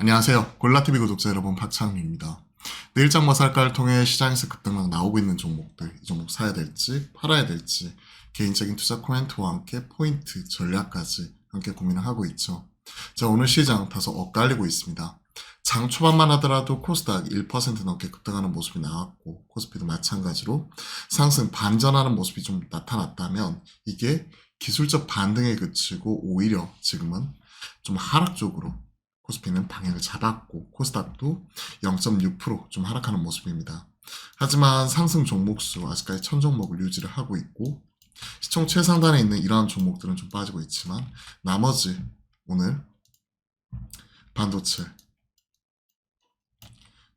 안녕하세요. 골라TV 구독자 여러분 박창민입니다. 내일장 머살가를 통해 시장에서 급등락 나오고 있는 종목들, 이 종목 사야 될지 팔아야 될지 개인적인 투자 코멘트와 함께 포인트, 전략까지 함께 고민을 하고 있죠. 자, 오늘 시장 다소 엇갈리고 있습니다. 장 초반만 하더라도 코스닥 1% 넘게 급등하는 모습이 나왔고 코스피도 마찬가지로 상승 반전하는 모습이 좀 나타났다면 이게 기술적 반등에 그치고 오히려 지금은 좀 하락 쪽으로 코스피는 방향을 잡았고 코스닥도 0.6%좀 하락하는 모습입니다. 하지만 상승 종목수 아직까지 천 종목을 유지를 하고 있고 시총 최상단에 있는 이러한 종목들은 좀 빠지고 있지만 나머지 오늘 반도체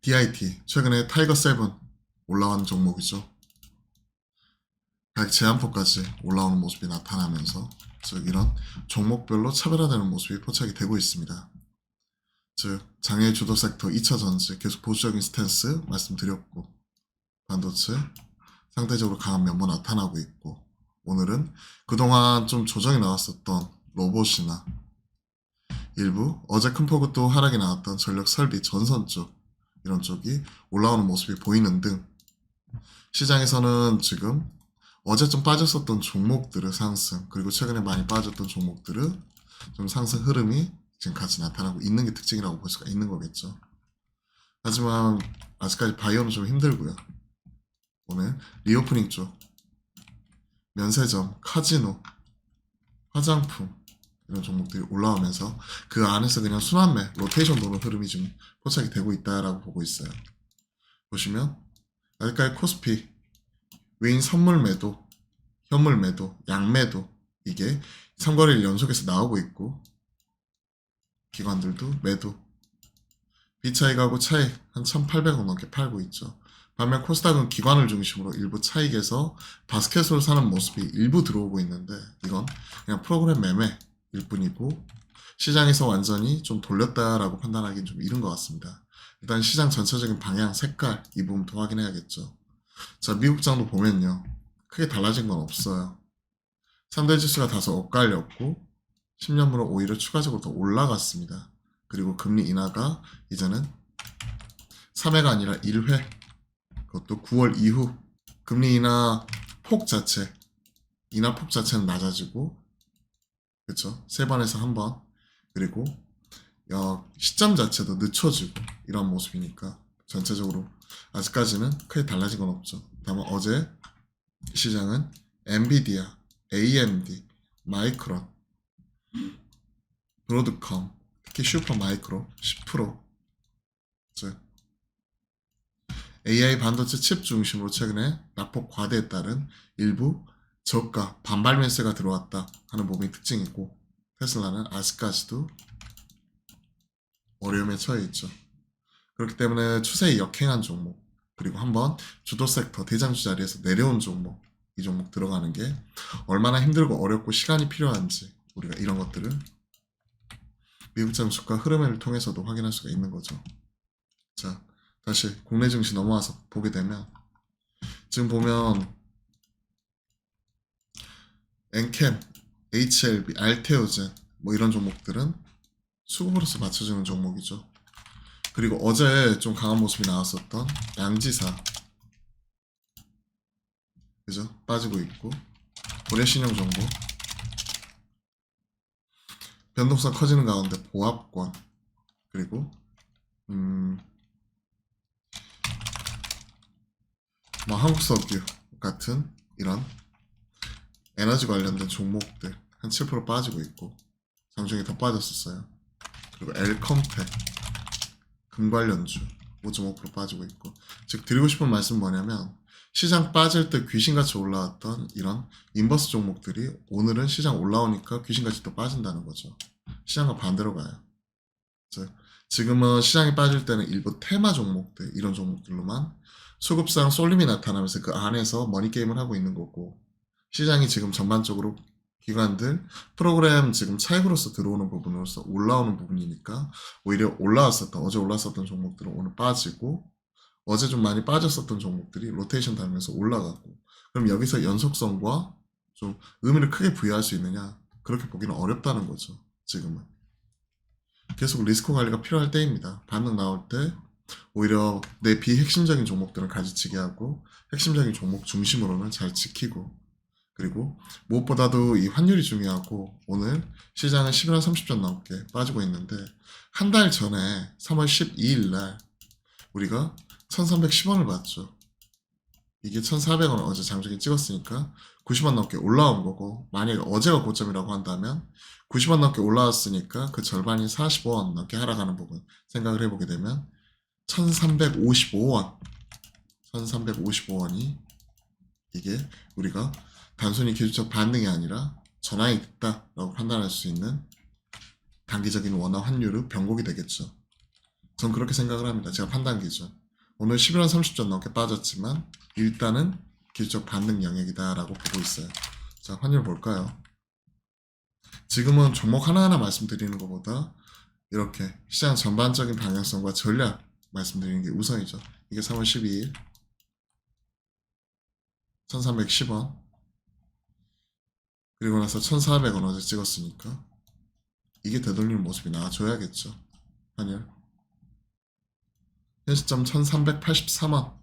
DIT 최근에 타이거 7 올라가는 종목이죠. 가격 제한폭까지 올라오는 모습이 나타나면서 즉 이런 종목별로 차별화되는 모습이 포착이 되고 있습니다. 즉 장애 주도 섹터 2차 전지 계속 보수적인 스탠스 말씀드렸고 반도체 상대적으로 강한 면모 나타나고 있고 오늘은 그동안 좀 조정이 나왔었던 로봇이나 일부 어제 큰 폭으로 또 하락이 나왔던 전력 설비 전선 쪽 이런 쪽이 올라오는 모습이 보이는 등 시장에서는 지금 어제 좀 빠졌었던 종목들의 상승 그리고 최근에 많이 빠졌던 종목들은 좀 상승 흐름이 지금 같이 나타나고 있는 게 특징이라고 볼 수가 있는 거겠죠. 하지만 아직까지 바이오는 좀 힘들고요. 오늘 리오프닝 쪽 면세점, 카지노, 화장품 이런 종목들이 올라오면서 그 안에서 그냥 순환매, 로테이션 도는 흐름이 좀 포착이 되고 있다라고 보고 있어요. 보시면 아직까지 코스피 외인 선물 매도, 현물 매도, 양 매도 이게 3거래일 연속해서 나오고 있고 기관들도 매도 비차익하고 차익 한 1,800원 넘게 팔고 있죠. 반면 코스닥은 기관을 중심으로 일부 차익에서 바스켓으로 사는 모습이 일부 들어오고 있는데 이건 그냥 프로그램 매매일 뿐이고 시장에서 완전히 좀 돌렸다라고 판단하기는 좀 이른 것 같습니다. 일단 시장 전체적인 방향, 색깔 이 부분도 확인해야겠죠. 자, 미국장도 보면요. 크게 달라진 건 없어요. 3대 지수가 다소 엇갈렸고 10년물은 오히려 추가적으로 더 올라갔습니다. 그리고 금리 인하가 이제는 3회가 아니라 1회 그것도 9월 이후 금리 인하 폭 자체 인하 폭 자체는 낮아지고 그렇죠 세 번에서 한 번 그리고 어, 시점 자체도 늦춰지고 이런 모습이니까 전체적으로 아직까지는 크게 달라진 건 없죠. 다만 어제 시장은 엔비디아, AMD, 마이크론, 브로드컴, 특히 슈퍼 마이크로 10%, 즉 AI 반도체 칩 중심으로 최근에 낙폭 과대에 따른 일부 저가 반발 매수가 들어왔다 하는 부분이 특징이고 테슬라는 아직까지도 어려움에 처해 있죠. 그렇기 때문에 추세에 역행한 종목 그리고 한번 주도 섹터 대장주 자리에서 내려온 종목 이 종목 들어가는 게 얼마나 힘들고 어렵고 시간이 필요한지 우리가 이런 것들을 미국 장 주가 흐름을 통해서도 확인할 수가 있는 거죠. 자, 다시 국내 증시 넘어와서 보게 되면 지금 보면 엔캠, HLB, 알테오젠 뭐 이런 종목들은 수급으로서 맞춰주는 종목이죠. 그리고 어제 좀 강한 모습이 나왔었던 양지사 그죠? 빠지고 있고 고래신용 정보 변동성 커지는 가운데 보합권 그리고 음, 뭐 한국석유 같은 이런 에너지 관련된 종목들 한 7% 빠지고 있고 장중에 더 빠졌었어요. 그리고 엘컴텍 금관련주 5.5% 빠지고 있고 즉 드리고 싶은 말씀 은 뭐냐면 시장 빠질 때 귀신같이 올라왔던 이런 인버스 종목들이 오늘은 시장 올라오니까 귀신같이 또 빠진다는 거죠. 시장과 반대로 가요. 즉 지금은 시장이 빠질 때는 일부 테마 종목들 이런 종목들로만 수급상 쏠림이 나타나면서 그 안에서 머니게임을 하고 있는 거고 시장이 지금 전반적으로 기관들 프로그램 지금 차익으로서 들어오는 부분으로서 올라오는 부분이니까 오히려 올라왔었던 어제 올랐었던 종목들은 오늘 빠지고 어제 좀 많이 빠졌었던 종목들이 로테이션 달면서 올라가고 그럼 여기서 연속성과 좀 의미를 크게 부여할 수 있느냐 그렇게 보기는 어렵다는 거죠 지금은 계속 리스크 관리가 필요할 때입니다. 반등 나올 때 오히려 내 비핵심적인 종목들은 가지치기 하고 핵심적인 종목 중심으로는 잘 지키고 그리고 무엇보다도 이 환율이 중요하고 오늘 시장은 11월 30전 넘게 빠지고 있는데 한 달 전에 3월 12일 날 우리가 1310원을 봤죠. 이게 1400원 어제 장중에 찍었으니까 90원 넘게 올라온 거고 만약에 어제가 고점이라고 한다면 90원 넘게 올라왔으니까 그 절반이 45원 넘게 하락하는 부분 생각을 해보게 되면 1355원 1355원이 이게 우리가 단순히 기술적 반등이 아니라 전환이 됐다라고 판단할 수 있는 단기적인 원화 환율의 변곡이 되겠죠. 전 그렇게 생각을 합니다. 제가 판단 기준. 오늘 11원 30전 넘게 빠졌지만 일단은 기술적 반등 영역이다라고 보고 있어요. 자, 환율 볼까요? 지금은 종목 하나하나 말씀드리는 것보다 이렇게 시장 전반적인 방향성과 전략 말씀드리는 게 우선이죠. 이게 3월 12일 1310원 그리고 나서 1400원 어제 찍었으니까 이게 되돌리는 모습이 나와줘야겠죠. 환율 현 시점 1383원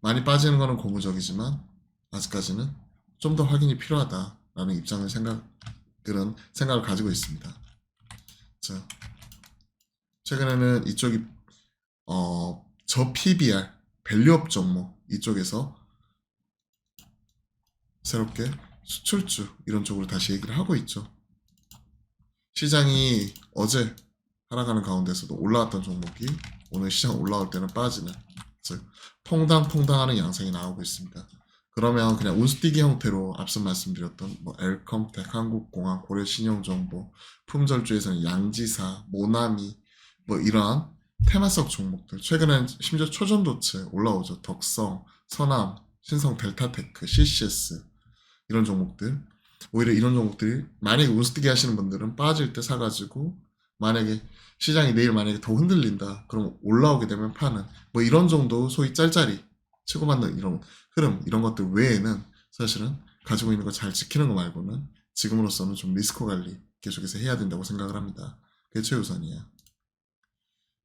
많이 빠지는 거는 고무적이지만 아직까지는 좀 더 확인이 필요하다라는 입장을 생각 그런 생각을 가지고 있습니다. 자 최근에는 이쪽이 어, 저 PBR 밸류업 종목 이쪽에서 새롭게 수출주 이런 쪽으로 다시 얘기를 하고 있죠. 시장이 어제 하락하는 가운데서도 올라왔던 종목이 오늘 시장 올라올 때는 빠지는 즉 퐁당퐁당하는 양상이 나오고 있습니다. 그러면 그냥 운수뛰기 형태로 앞서 말씀드렸던 뭐 엘컴텍, 한국공항, 고려신용정보, 품절주에서는 양지사, 모나미 뭐 이러한 테마석 종목들 최근엔 심지어 초전도체 올라오죠. 덕성, 선암, 신성 델타테크, CCS 이런 종목들 오히려 이런 종목들이 만약에 운수뛰기 하시는 분들은 빠질 때 사가지고 만약에 시장이 내일 만약에 더 흔들린다 그럼 올라오게 되면 파는 뭐 이런 정도 소위 짤짤이 치고받는 이런 흐름 이런 것들 외에는 사실은 가지고 있는 거 잘 지키는 거 말고는 지금으로서는 좀 리스크 관리 계속해서 해야 된다고 생각을 합니다. 그게 최우선이에요.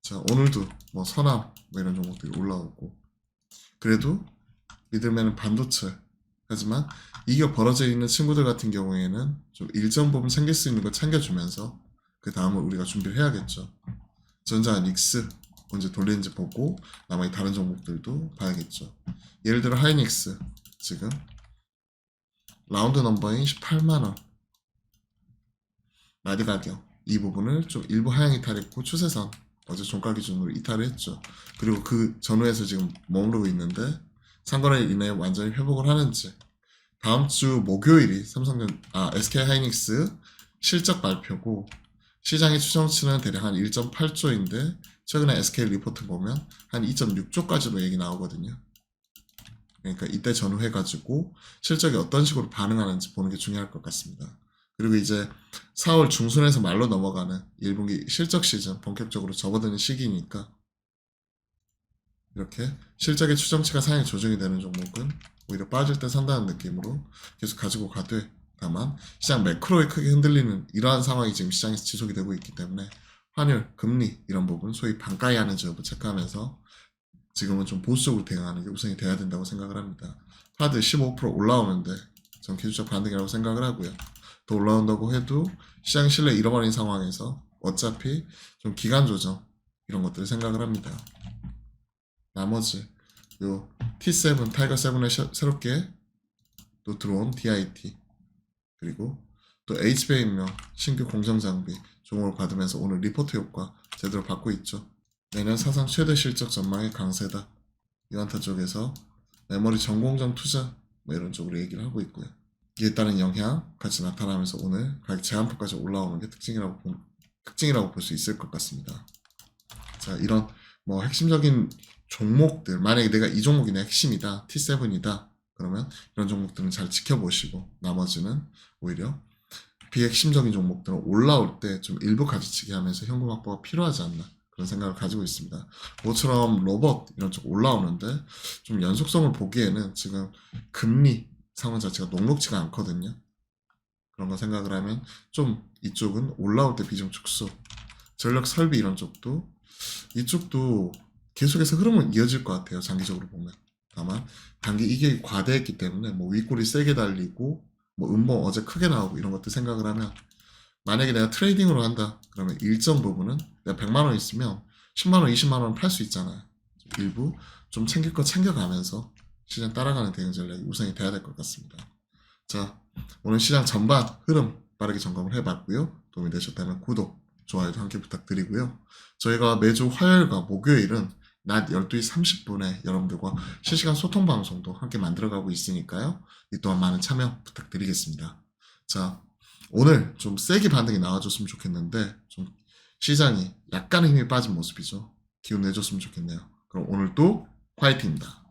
자 오늘도 뭐 선암 뭐 이런 종목들이 올라오고 그래도 믿을만은 반도체 하지만 이게 벌어져 있는 친구들 같은 경우에는 좀 일정 부분 챙길 수 있는 거 챙겨주면서 그 다음을 우리가 준비를 해야겠죠. 전자 닉스 언제 돌리는지 보고 나머지 다른 종목들도 봐야겠죠. 예를 들어 하이닉스 지금 라운드 넘버인 18만원 마디 가격 이 부분을 좀 일부 하향 이탈했고 추세선 어제 종가 기준으로 이탈을 했죠. 그리고 그 전후에서 지금 머무르고 있는데 상거래 이내에 완전히 회복을 하는지 다음 주 목요일이 삼성전 아 SK 하이닉스 실적 발표고 시장의 추정치는 대략 한 1.8조인데 최근에 SK 리포트 보면 한 2.6조까지도 얘기 나오거든요. 그러니까 이때 전후해 가지고 실적이 어떤 식으로 반응하는지 보는 게 중요할 것 같습니다. 그리고 이제 4월 중순에서 말로 넘어가는 1분기 실적 시즌 본격적으로 접어드는 시기니까 이렇게 실적의 추정치가 상향 조정이 되는 종목은 오히려 빠질 때 산다는 느낌으로 계속 가지고 가되 다만 시장 매크로에 크게 흔들리는 이러한 상황이 지금 시장에서 지속이 되고 있기 때문에 환율, 금리 이런 부분 소위 반가이 하는지 여부 체크하면서 지금은 좀 보수적으로 대응하는 게 우선이 돼야 된다고 생각을 합니다. 파드 15% 올라오는데 전 기술적 반등이라고 생각을 하고요. 더 올라온다고 해도 시장 신뢰 잃어버린 상황에서 어차피 좀 기간 조정 이런 것들을 생각을 합니다. 나머지 요 T7 타이거 7에 셔- 새롭게 또 들어온 DIT 그리고 또 HBM명 신규 공정 장비 종목을 받으면서 오늘 리포트 효과 제대로 받고 있죠. 내년 사상 최대 실적 전망의 강세다. 이완타 쪽에서 메모리 전공정 투자 뭐 이런 쪽으로 얘기를 하고 있고요. 이에 따른 영향 같이 나타나면서 오늘 가격 제한폭까지 올라오는 게 특징이라고 보, 특징이라고 볼 수 있을 것 같습니다. 자 이런 뭐 핵심적인 종목들 만약에 내가 이 종목이 내 핵심이다 T7이다 그러면 이런 종목들은 잘 지켜보시고 나머지는 오히려 비핵심적인 종목들은 올라올 때 좀 일부 가지치기 하면서 현금 확보가 필요하지 않나 그런 생각을 가지고 있습니다. 모처럼 로봇 이런 쪽 올라오는데 좀 연속성을 보기에는 지금 금리 상황 자체가 녹록지가 않거든요. 그런 거 생각을 하면 좀 이쪽은 올라올 때 비중 축소 전력 설비 이런 쪽도 이쪽도 계속해서 흐름은 이어질 것 같아요. 장기적으로 보면. 다만 단기 이게 과대했기 때문에 뭐 윗골이 세게 달리고 뭐 음봉 어제 크게 나오고 이런 것들 생각을 하면 만약에 내가 트레이딩으로 한다 그러면 일정 부분은 내가 100만 원 있으면 10만 원, 20만 원 팔 수 있잖아요. 일부 좀 챙길 거 챙겨가면서 시장 따라가는 대응 전략이 우선이 돼야 될 것 같습니다. 자, 오늘 시장 전반 흐름 빠르게 점검을 해봤고요. 도움이 되셨다면 구독, 좋아요도 함께 부탁드리고요. 저희가 매주 화요일과 목요일은 낮 12시 30분에 여러분들과 실시간 소통 방송도 함께 만들어가고 있으니까요. 이 또한 많은 참여 부탁드리겠습니다. 자, 오늘 좀 세게 반등이 나와줬으면 좋겠는데 좀 시장이 약간의 힘이 빠진 모습이죠. 기운 내줬으면 좋겠네요. 그럼 오늘도 화이팅입니다.